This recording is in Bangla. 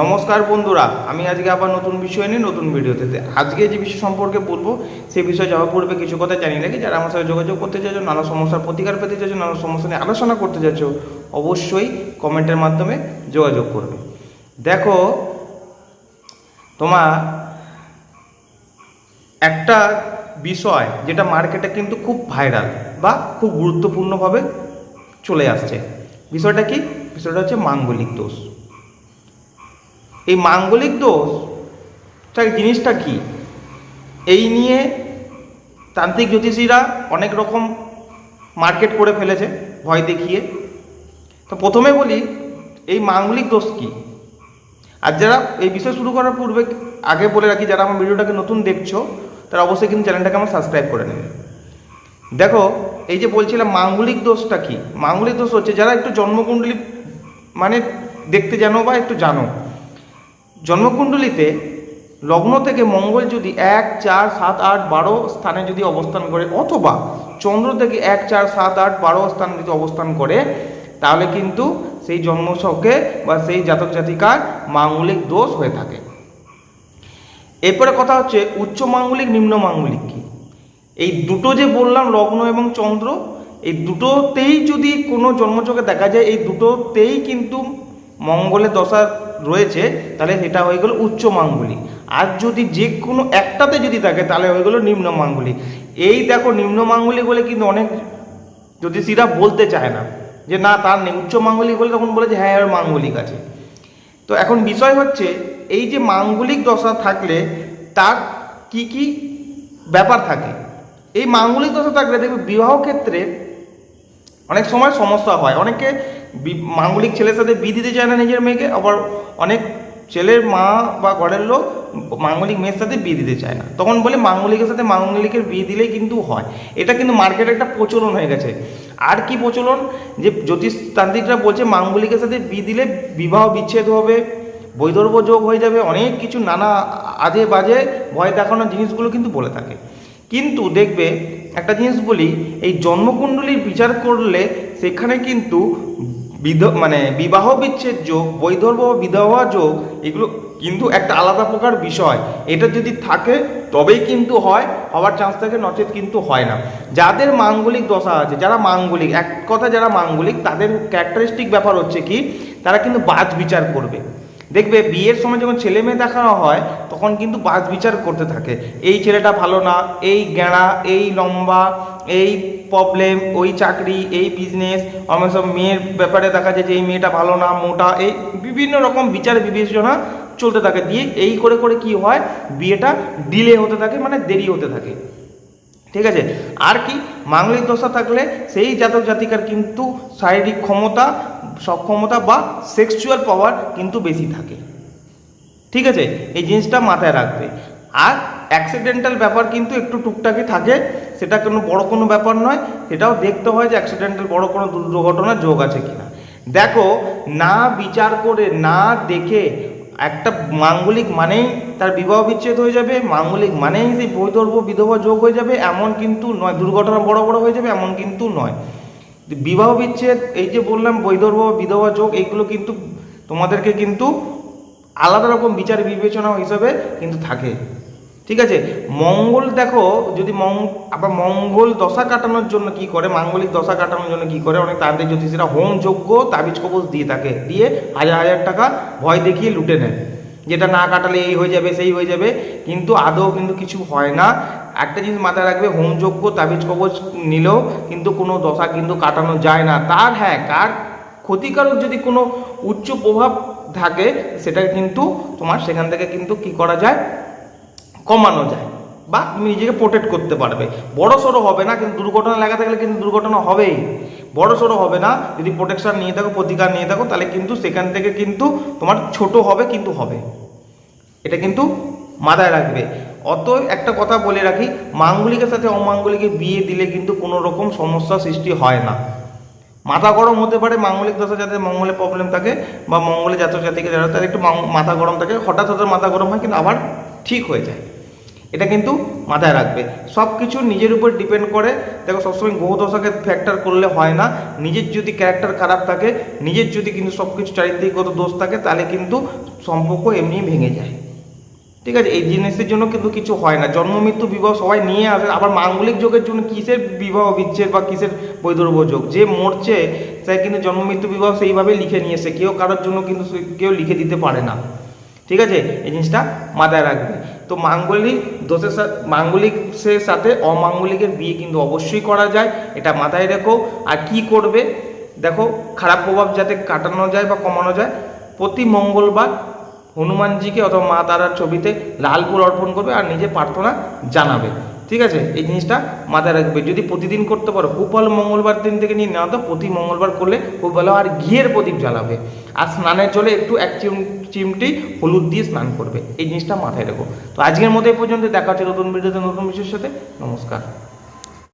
নমস্কার বন্ধুরা, আমি আজকে আবার নতুন বিষয় নিয়ে নতুন ভিডিওতে। আজকে যে বিষয় সম্পর্কে বলব সেই বিষয়ে যাওয়ার পূর্বে কিছু কথা জানিয়ে রাখি। যারা আমার সাথে যোগাযোগ করতে চাইছো, নানা সমস্যার প্রতিকার পেতে চাইছো, নানা সমস্যা নিয়ে আলোচনা করতে চাইছো, অবশ্যই কমেন্টের মাধ্যমে যোগাযোগ করবে। দেখো, তোমার একটা বিষয় যেটা মার্কেটে কিন্তু খুব ভাইরাল বা খুব গুরুত্বপূর্ণভাবে চলে আসছে। বিষয়টা কি? বিষয়টা হচ্ছে মাঙ্গলিক দোষ। এই মাঙ্গলিক দোষ, তার জিনিসটা কি? এই নিয়ে তান্ত্রিক জ্যোতিষীরা অনেক রকম মার্কেট করে ফেলেছে, ভয় দেখিয়ে। তো প্রথমে বলি, এই মাঙ্গলিক দোষ কি? আর যারা এই বিষয় শুরু করার পূর্বে আগে বলে রাখি, যারা আমার ভিডিওটাকে নতুন দেখছ, তারা অবশ্যই কিন্তু চ্যানেলটাকে আমার সাবস্ক্রাইব করে নেবে। দেখো, এই যে বলছিলাম মাঙ্গলিক দোষটা কি? মাঙ্গলিক দোষ হচ্ছে যারা একটু জন্মকুণ্ডলী মানে দেখতে জানো বা একটু জানো জন্মকুণ্ডলিতে লগ্ন থেকে মঙ্গল যদি এক, চার, সাত, আট, বারো স্থানে যদি অবস্থান করে অথবা চন্দ্র থেকে এক, চার, সাত, আট, বারো স্থানে যদি অবস্থান করে, তাহলে কিন্তু সেই জন্মছকে বা সেই জাতক জাতিকার মাঙ্গলিক দোষ হয়ে থাকে। এরপরে কথা হচ্ছে উচ্চ মাঙ্গলিক, নিম্ন মাঙ্গলিক কি? এই দুটো যে বললাম, লগ্ন এবং চন্দ্র, এই দুটোতেই যদি কোনো জন্মচকে দেখা যায়, এই দুটোতেই কিন্তু মঙ্গলের দশা রয়েছে, তাহলে সেটা হয়ে গেল উচ্চ মাঙ্গলিক। আর যদি যে কোনো একটাতে যদি থাকে, তাহলে হয়ে গেলো নিম্ন মাঙ্গলিক। এই দেখো, নিম্ন মাঙ্গলিক বলে কিন্তু অনেক যদি জ্যোতিষীরা বলতে চায় না, যে না, তার নেই। উচ্চ মাঙ্গলিক বলে তখন বলে যে হ্যাঁ এর মাঙ্গলিক আছে। তো এখন বিষয় হচ্ছে, এই যে মাঙ্গলিক দশা থাকলে তার কি কি ব্যাপার থাকে? এই মাঙ্গলিক দশা থাকলে দেখবে বিবাহ ক্ষেত্রে অনেক সময় সমস্যা হয়। অনেকে মাঙ্গলিক ছেলের সাথে বিয়ে দিতে চায় না নিজের মেয়েকে, আবার অনেক ছেলের মা বা ঘরের লোক মাঙ্গলিক মেয়ের সাথে বিয়ে দিতে চায় না। তখন বলে মাঙ্গলিকের সাথে মাঙ্গলিকের বিয়ে দিলেই কিন্তু হয়। এটা কিন্তু মার্কেটে একটা প্রচলন হয়ে গেছে। আর কি প্রচলন? যে জ্যোতিষ তান্ত্রিকরা বলছে মাঙ্গলিকের সাথে বিয়ে দিলে বিবাহ বিচ্ছেদ হবে বৈদর্ভ যোগ হয়ে যাবে, অনেক কিছু নানা আজে বাজে ভয় দেখানোর জিনিসগুলো কিন্তু বলে থাকে। কিন্তু দেখবে, একটা জিনিস বলি, এই জন্মকুণ্ডলীর বিচার করলে সেখানে কিন্তু বিধ মানে বিবাহ বিচ্ছেদ যোগ বৈধর্ব বিধবা যোগ, এগুলো কিন্তু একটা আলাদা প্রকার বিষয়। এটা যদি থাকে, তবেই কিন্তু হয়, হওয়ার চান্স থাকে, নচেত কিন্তু হয় না। যাদের মাঙ্গলিক দশা আছে, যারা মাঙ্গলিক, এক কথা যারা মাঙ্গলিক, তাদের ক্যারেক্টারিস্টিক ব্যাপার হচ্ছে কি, তারা কিন্তু বাজ বিচার করবে। দেখবে বিয়ের সময় যখন ছেলে মেয়ে দেখানো হয়, তখন কিন্তু বাজ বিচার করতে থাকে। এই ছেলেটা ভালো না, এই গেঁড়া এই লম্বা, এই প্রবলেম ওই চাকরি, এই বিজনেস আমার সব মেয়ের ব্যাপারে দেখা যায় যে এই মেয়েটা ভালো না, মোটা, এই বিভিন্ন রকম বিচার বিবেচনা চলতে থাকে। দিয়ে এই করে করে কি হয়, বিয়েটা ডিলে হতে থাকে মানে দেরি হতে থাকে। ঠিক আছে? আর কি? মাঙ্গলিক দশা থাকলে সেই জাতক জাতিকার কিন্তু শারীরিক ক্ষমতা, সক্ষমতা বা সেক্সুয়াল পাওয়ার কিন্তু বেশি থাকে। ঠিক আছে? এই জিনিসটা মাথায় রাখবে। আর অ্যাক্সিডেন্টাল ব্যাপার কিন্তু একটু টুকটাকি থাকে, সেটা কোনো বড় কোনো ব্যাপার নয়। সেটাও দেখতে হয় যে অ্যাক্সিডেন্টাল বড় কোনো দুর্ঘটনার যোগ আছে কিনা। দেখো, না বিচার করে, না দেখে একটা মাঙ্গলিক মানেই তার বিবাহ বিচ্ছেদ হয়ে যাবে, মাঙ্গলিক মানেই সেই বৈধর্ব বিধবা যোগ হয়ে যাবে, এমন কিন্তু নয়, দুর্ঘটনা বড় বড় হয়ে যাবে, এমন কিন্তু নয়। বিবাহ বিচ্ছেদ, এই যে বললাম বৈধর্ব বিধবা যোগ এইগুলো কিন্তু তোমাদেরকে কিন্তু আলাদা রকম বিচার বিবেচনা হিসাবে কিন্তু থাকে। ঠিক আছে? মঙ্গল দেখো, যদি মং, আবার মঙ্গল দশা কাটানোর জন্য কি করে? মাঙ্গলিক দশা কাটানোর জন্য কি করে? অনেক তান্ত্রিক জ্যোতিষীরা হোম যজ্ঞ, তাবিজ কবজ দিয়ে থাকে। দিয়ে হাজার হাজার টাকা ভয় দেখিয়ে লুটে নেয়। যেটা না কাটালে এই হয়ে যাবে, সেই হয়ে যাবে। কিন্তু আদৌ কিন্তু কিছু হয় না। একটা জিনিস মাথায় রাখবে হোমযোগ্য তাবিজ কবচ নিলেও কিন্তু কোনো দশা কিন্তু কাটানো যায় না। তার হ্যাঁ কার ক্ষতিকারক যদি কোনো উচ্চ প্রভাব থাকে, সেটা কিন্তু তোমার সেখান থেকে কিন্তু কি করা যায়? কমানো যায় বা তুমি নিজেকে প্রোটেক্ট করতে পারবে। বড় সড়ো হবে না, কিন্তু দুর্ঘটনা লাগাতে গেলে কিন্তু দুর্ঘটনা হবেই। বড় সড়ো হবে না, যদি প্রোটেকশন নিয়ে থাকো, প্রতিকার নিয়ে থাকো, তাহলে কিন্তু সেখান থেকে কিন্তু তোমার ছোট হবে, কিন্তু হবে। এটা কিন্তু মাথায় রাখবে। অত একটা কথা বলে রাখি, মাঙ্গলিকের সাথে অমাঙ্গলিকের বিয়ে দিলে কিন্তু কোনো রকম সমস্যা সৃষ্টি হয় না। মাথা গরম হতে পারে, মাঙ্গলিক দশা যাদের মঙ্গলে প্রবলেম থাকে বা মঙ্গলে জাতক জাতিকে যারা, তাদের একটু মাথা গরম থাকে, হঠাৎ হঠাৎ মাথা গরম হয়, কিন্তু আবার ঠিক হয়ে যায়। এটা কিন্তু মাথায় রাখবে। সব কিছু নিজের উপর ডিপেন্ড করে। দেখো, সবসময় গ্রহ দশাকে ফ্যাক্টর করলে হয় না। নিজের যদি ক্যারেক্টার খারাপ থাকে, নিজের যদি কিন্তু সব কিছু চারিদিকগত দোষ থাকে, তাহলে কিন্তু সম্পর্ক এমনি ভেঙে যায়। ঠিক আছে? এই জিনিসের জন্য কিন্তু কিছু হয় না। জন্ম, মৃত্যু, বিবাহ সবাই নিয়ে আসে। আবার মাঙ্গলিক যোগের জন্য কিসের বিবাহ বিচ্ছেদ বা কিসের বৈধর্ব যোগ? যে মরছে, সে কিন্তু জন্ম, মৃত্যু, বিবাহ সেইভাবে লিখে নিয়েছে কেউ কারোর জন্য কিন্তু কেউ লিখে দিতে পারে না। ঠিক আছে? এই জিনিসটা মাথায় রাখবে। তো মাঙ্গলিক দোষের সাথে মাঙ্গলিকের সাথে অমাঙ্গলিকের বিয়ে কিন্তু অবশ্যই করা যায়, এটা মাথায় রেখো। আর কি করবে? দেখো, খারাপ প্রভাব যাতে কাটানো যায় বা কমানো যায়, প্রতি মঙ্গলবার হনুমানজিকে অথবা মা তারার ছবিতে লাল ফুল অর্পণ করবে আর নিজে প্রার্থনা জানাবে। ঠিক আছে? এই জিনিসটা মাথায় রাখবে। যদি প্রতিদিন করতে পারো খুব ভালো মঙ্গলবার দিন থেকে নিয়ে নেওয়া তো, প্রতি মঙ্গলবার করলে খুব ভালো আর ঘিয়ের প্রদীপ জ্বালাবে। আর স্নানের চলে একটু এক চিম, চিমটি হলুদ দিয়ে স্নান করবে। এই জিনিসটা মাথায় রাখো। তো আজকের মতো এই পর্যন্ত দেখা হচ্ছে নতুন ভিডিওতে, নতুন বিষয়ের সাথে। নমস্কার।